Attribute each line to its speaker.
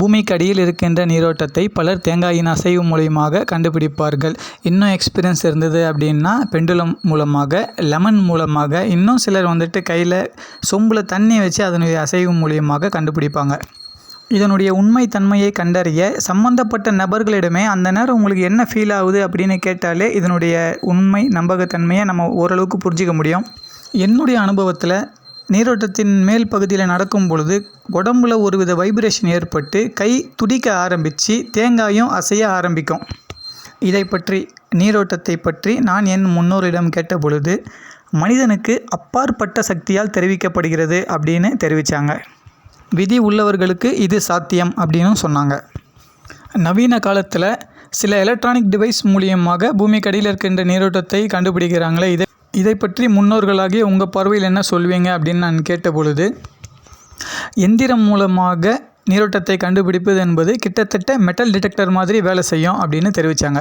Speaker 1: பூமிக்கு அடியில் இருக்கின்ற நீரோட்டத்தை பலர் தேங்காயின் அசைவு மூலியமாக கண்டுபிடிப்பார்கள். இன்னும் எக்ஸ்பீரியன்ஸ் இருந்தது அப்படின்னா பெண்டுலம் மூலமாக லெமன் மூலமாக இன்னும் சிலர் வந்துட்டு கையில் சொம்பில் தண்ணி வச்சு அதனுடைய அசைவு மூலியமாக கண்டுபிடிப்பாங்க. இதனுடைய உண்மை தன்மையை கண்டறிய சம்பந்தப்பட்ட நபர்களிடமே அந்த நேரம் உங்களுக்கு என்ன ஃபீல் ஆகுது அப்படின்னு கேட்டாலே இதனுடைய உண்மை நம்பகத்தன்மையை நம்ம ஓரளவுக்கு புரிஞ்சிக்க முடியும். என்னுடைய அனுபவத்தில் நீரோட்டத்தின் மேல் பகுதியில் நடக்கும் பொழுது உடம்புல ஒருவித வைப்ரேஷன் ஏற்பட்டு கை துடிக்க ஆரம்பித்து தேங்காயும் அசைய ஆரம்பிக்கும். இதை பற்றி நீரோட்டத்தை பற்றி நான் என் முன்னோரிடம் கேட்ட பொழுது மனிதனுக்கு அப்பாற்பட்ட சக்தியால் தெரிவிக்கப்படுகிறது அப்படின்னு தெரிவித்தாங்க விதி உள்ளவர்களுக்கு இது சாத்தியம் அப்படின்னு சொன்னாங்க. நவீன காலத்தில் சில எலக்ட்ரானிக் டிவைஸ் மூலியமாக பூமிக்கு அடியில் இருக்கின்ற நீரோட்டத்தை கண்டுபிடிக்கிறாங்களே இதை இதை பற்றி முன்னோர்களாகிய உங்கள் பார்வையில் என்ன சொல்வீங்க அப்படின்னு நான் கேட்ட பொழுது எந்திரம் மூலமாக நீரோட்டத்தை கண்டுபிடிப்பது என்பது கிட்டத்தட்ட மெட்டல் டிடெக்டர் மாதிரி வேலை செய்யும் அப்படின்னு தெரிவித்தாங்க